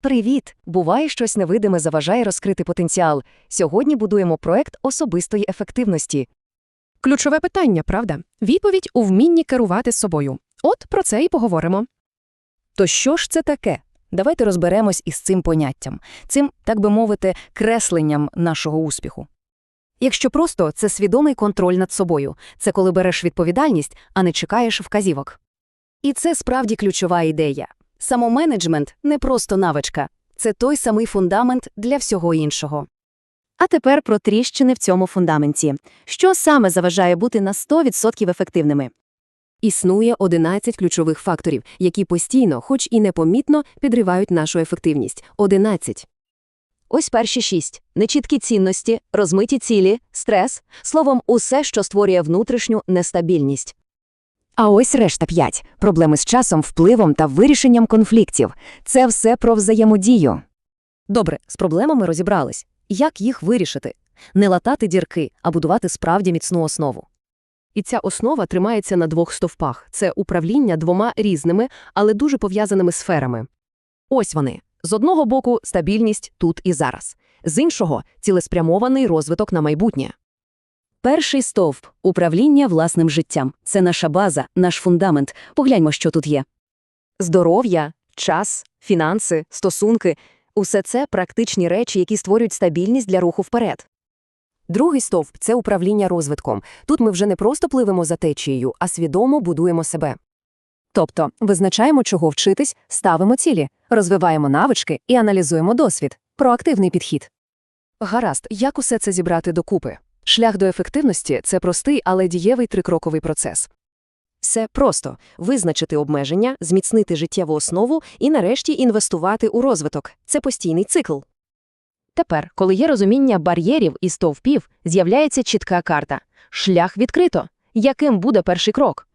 Привіт! Буває, щось невидиме заважає розкрити потенціал. Сьогодні будуємо проект особистої ефективності. Ключове питання, правда? Відповідь у вмінні керувати собою. От про це і поговоримо. То що ж це таке? Давайте розберемось із цим поняттям, цим, так би мовити, кресленням нашого успіху. Якщо просто це свідомий контроль над собою, це коли береш відповідальність, а не чекаєш вказівок. І це справді ключова ідея. Самоменеджмент не просто навичка, це той самий фундамент для всього іншого. А тепер про тріщини в цьому фундаменті. Що саме заважає бути на 100% ефективними? Існує 11 ключових факторів, які постійно, хоч і непомітно, підривають нашу ефективність. 11. Ось перші шість. Нечіткі цінності, розмиті цілі, стрес, словом, усе, що створює внутрішню нестабільність. А ось решта п'ять – проблеми з часом, впливом та вирішенням конфліктів. Це все про взаємодію. Добре, з проблемами розібрались. Як їх вирішити? Не латати дірки, а будувати справді міцну основу. І ця основа тримається на двох стовпах. Це управління двома різними, але дуже пов'язаними сферами. Ось вони. З одного боку – стабільність тут і зараз. З іншого – цілеспрямований розвиток на майбутнє. Перший стовп – управління власним життям. Це наша база, наш фундамент. Погляньмо, що тут є. Здоров'я, час, фінанси, стосунки – усе це практичні речі, які створюють стабільність для руху вперед. Другий стовп – це управління розвитком. Тут ми вже не просто пливемо за течією, а свідомо будуємо себе. Тобто визначаємо, чого вчитись, ставимо цілі, розвиваємо навички і аналізуємо досвід. Проактивний підхід. Гаразд, як усе це зібрати докупи? Шлях до ефективності – це простий, але дієвий трикроковий процес. Все просто – визначити обмеження, зміцнити життєву основу і нарешті інвестувати у розвиток. Це постійний цикл. Тепер, коли є розуміння бар'єрів і стовпів, з'являється чітка карта. Шлях відкрито. Яким буде перший крок?